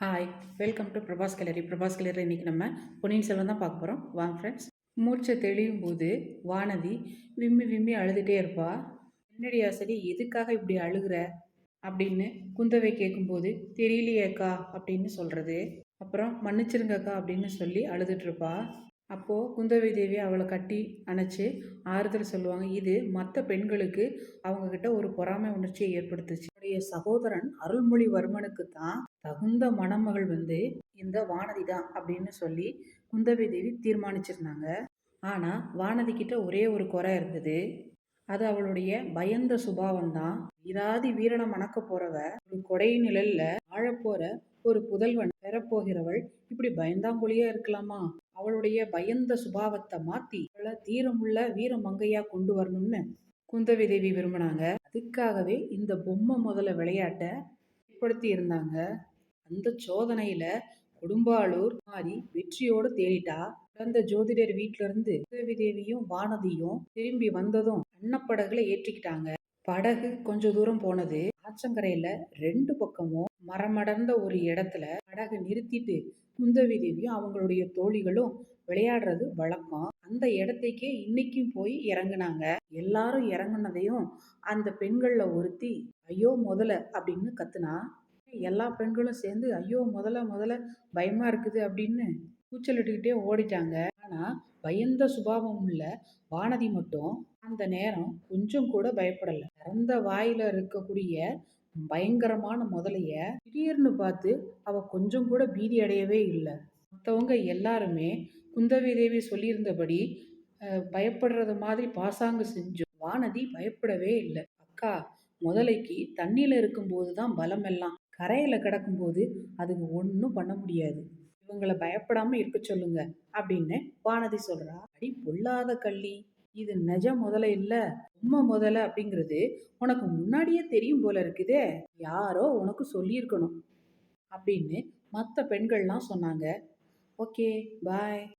Hi welcome to Prabhas gallery Prabhas gallery இன்றைக்கி நம்ம பொன்னியின் செல்வன் தான் பார்க்க போகிறோம் வாங்க ஃப்ரெண்ட்ஸ் மூச்சை தெளியும் போது வானதி விம்மி விம்மி அழுதுகிட்டே இருப்பா. என்னடி ஆசரி எதுக்காக இப்படி அழுகிற? அப்படின்னு குந்தவை கேட்கும்போது தெரியலையேக்கா அப்படின்னு சொல்கிறது அப்புறம் மன்னிச்சிருங்கக்கா அப்படின்னு சொல்லி அழுதுட்ருப்பா அப்போது குந்தவை தேவி அவளை கட்டி அணைச்சி ஆறுதல் சொல்லுவாங்க. இது மற்ற பெண்களுக்கு அவங்கக்கிட்ட ஒரு பொறாமை உணர்ச்சியை ஏற்படுத்துச்சு. அவருடைய சகோதரன் அருள்மொழிவர்மனுக்கு தான் தகுந்த மணமகள் வந்து இந்த வானதி தான் அப்படின்னு சொல்லி குந்தவை தேவி தீர்மானிச்சிருந்தாங்க. ஆனால் வானதி கிட்ட ஒரே ஒரு குறை இருந்தது. அது அவளுடைய பயந்த சுபாவம் தான் வீராதி வீரனை மணக்க போறவ ஒரு கொடை நிழல்ல ஆழப்போற ஒரு புதல்வன் பெறப்போகிறவள் இப்படி பயந்தாங்குழியா இருக்கலாமா? அவளுடைய பயந்த சுபாவத்தை மாத்தி அவளை தீரமுள்ள வீர மங்கையா கொண்டு வரணும்னு குந்தவி தேவி விரும்பினாங்க. அதுக்காகவே இந்த பொம்மை முதல்ல விளையாட்டை ஏற்படுத்தி இருந்தாங்க. அந்த சோதனையில குடும்பாளூர் மாறி வெற்றியோடு தேடிட்டா. பிறந்த ஜோதிடர் வீட்ல இருந்து குந்தவி தேவியும் வானதியும் திரும்பி வந்ததும் அன்னப்படகுல ஏற்றிக்கிட்டாங்க. படகு கொஞ்ச தூரம் போனது. ஆச்சங்கரையில ரெண்டு பக்கமும் மரமடர்ந்த ஒரு இடத்துல படகு நிறுத்திட்டு குந்தவி தேவியும் அவங்களுடைய தோழிகளும் விளையாடுறது வழக்கம். அந்த இடத்தைக்கே இன்னைக்கும் போய் இறங்குனாங்க. எல்லாரும் இறங்குனதையும் அந்த பெண்களில் ஒருத்தி ஐயோ முதல அப்படின்னு கத்துனா எல்லா பெண்களும் சேர்ந்து ஐயோ முதல்ல முதல்ல பயமா இருக்குது அப்படின்னு கூச்சலிட்டுக்கிட்டே ஓடிட்டாங்க. ஆனா பயந்த சுபாவம் உள்ள வானதி மட்டும் அந்த நேரம் கொஞ்சம் கூட பயப்படல. திறந்த வாயில இருக்கக்கூடிய பயங்கரமான முதலைய திடீர்னு பார்த்து அவ கொஞ்சம் கூட பீதி அடையவே இல்லை. மற்றவங்க எல்லாருமே குந்தவி தேவி சொல்லியிருந்தபடி பயப்படுறது மாதிரி பாசாங்கு செஞ்சோம் வானதி பயப்படவே இல்லை. அக்கா முதலைக்கு தண்ணியில் இருக்கும்போது தான் பலம் எல்லாம். கரையில் கிடக்கும்போது அதுக்கு ஒன்றும் பண்ண முடியாது. இவங்களை பயப்படாமல் இருக்க சொல்லுங்க அப்படின்னு வானதி சொல்கிறா அடி பொல்லாத கள்ளி. இது நிஜ முதல்ல இல்லை. உண்மை முதல்ல அப்படிங்கிறது உனக்கு முன்னாடியே தெரியும் போல இருக்குதே. யாரோ உனக்கு சொல்லியிருக்கணும் அப்படின்னு மற்ற பெண்கள்லாம் சொன்னாங்க. Okay bye